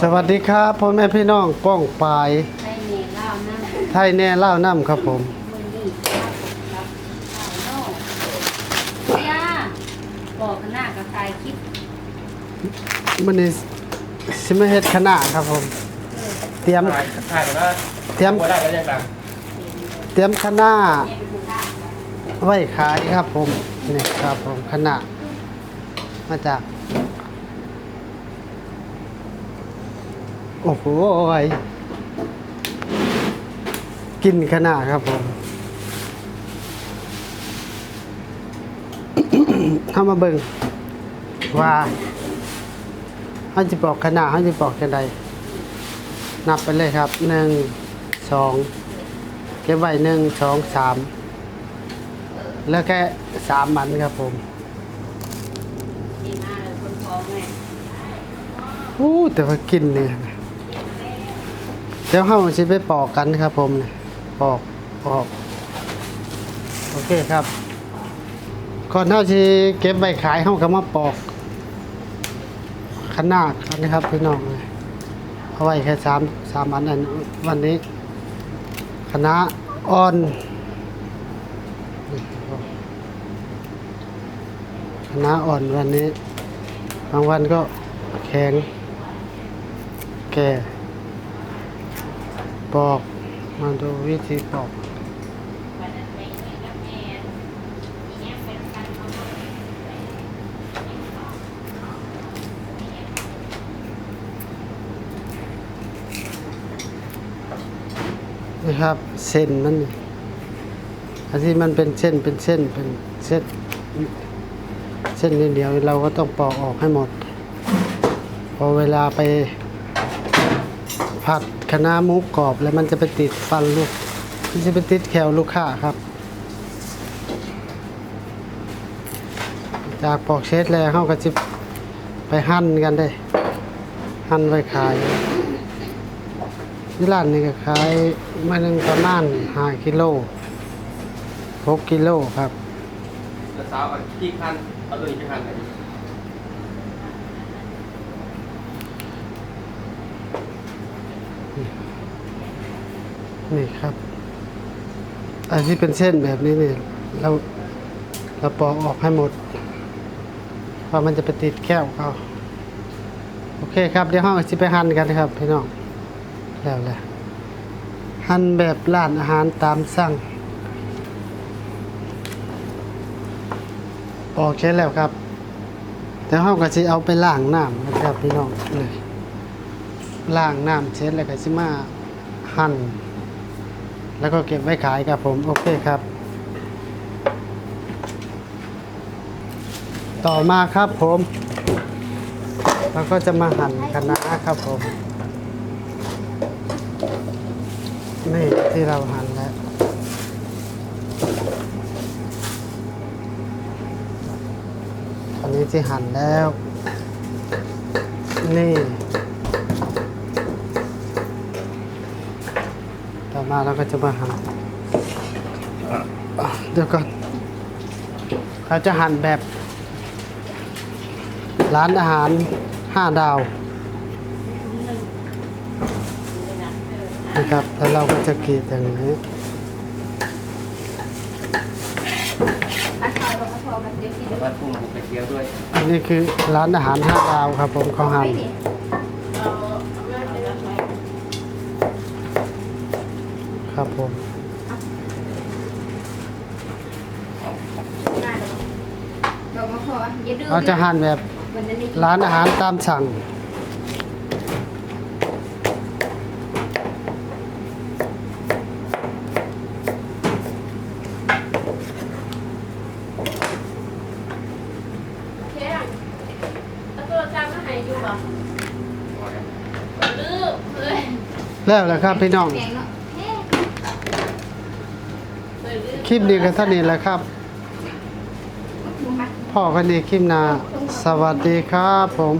สวัสดีครับพ่อแม่พี่น้องป้องปายใช้เนเล่านั่งไทยแน่เล่าน้ำครับผมมือนี่ครับครับข้าวโน่ย่าบอกกันหน้ากับใครคิดมันนี้สิมาเฮ็ดคณะครับผม เตรียมถ่ายถ่ายแต่ว่าเตรียมบัวได้แล้วยังไงเตรียมคณะเนี่ยเป็นผู้กล้าไว้ขายครับผมนี่ครับผมคณะมาจาก โอ้โหยกินคณะครับผมเข้ามาเบิ่งว่าเขาจะบอกขนาดเขาจะบอกกันใดนับไปเลยครับหนึ่งสองเก็บไว้หนึ่งสองสามแล้วแค่สามมันครับผมดีมากเลยคนท้องไงอู้แต่ว่ากินเนี่ยนะ เดี๋ยวเขาจะไปปอกกันครับผมเนี่ยปอกปอกโอเคครับก่อนเท่าที่เก็บใบขายเขาก็มาปอกขนาดกันนะครับพี่น้องเลยเอาไว้แค่สามสามอันอันวันนี้คณะอ่อนคณะอ่อนวันนี้ บางวันก็แข็งแก่ ปอก มาดูวิธีปอกนะครับ เส้นมันอันที่มันเป็นเส้นเป็นเส้นเป็นเส้นเส้นเดียวเราก็ต้องปอกออกให้หมด พอเวลาไป ผัดคะน้าหมูกรอบ แล้วมันจะไปติดฟันลูกมันจะไปติดแคลลูกค้าครับ จากปอกเช็ดแล้วเขาก็จะไปหั่นกันได้ หั่นไว้ขายที่ร้านนี้ก็ขายมาหนึ่งประมาณห้ากิโลหกกิโลครับ แล้วสาวเอาที่คันเอาตัวนี้ไปคันไหน นี่ครับ อันที่เป็นเส้นแบบนี้เนี่ยเราเราปอกออกให้หมด เพราะมันจะไปติดแก้วเขาโอเคครับเดี๋ยวห้องจะไปหั่นกันนะครับพี่น้องแล้วแหละหั่นแบบร้านอาหารตามสั่งปอเสร็จแล้วครับเดี๋ยวห้องก็จะเอาไปล้างน้ำนะครับพี่น้องนี่ล้างน้ำเสร็จแล้วก็จะมาหั่น แล้วก็เก็บไว้ขายครับผมโอเคครับ ต่อมาครับผมเราก็จะมาหั่นคะน้าครับผมนี่ที่เราหั่นแล้วอันนี้ที่หั่นแล้ว นี่ อมาเราก็จะมาหั่นเดี๋ยวก่อนเราจะหั่นแบบ ร้านอาหารห้าดาวนะครับ แล้วเราก็จะกรีดอย่างนี้อันนี้คือร้านอาหารห้าดาวครับผมเขาหั่น ครับผมเราก็พออย่าดื้อเราจะหั่นแบบวันนั้นนี่ร้านอาหารตามสั่งเค้กแล้วตัวจำมาให้อยู่บ่ลืมเลยแล้วแหละครับพี่น้อง แดงเนาะเฮ้เลยลืม คลิปนี้ก็เท่านี้แหละครับพ่อกันดีคลิปหนาสวัสดีครับผม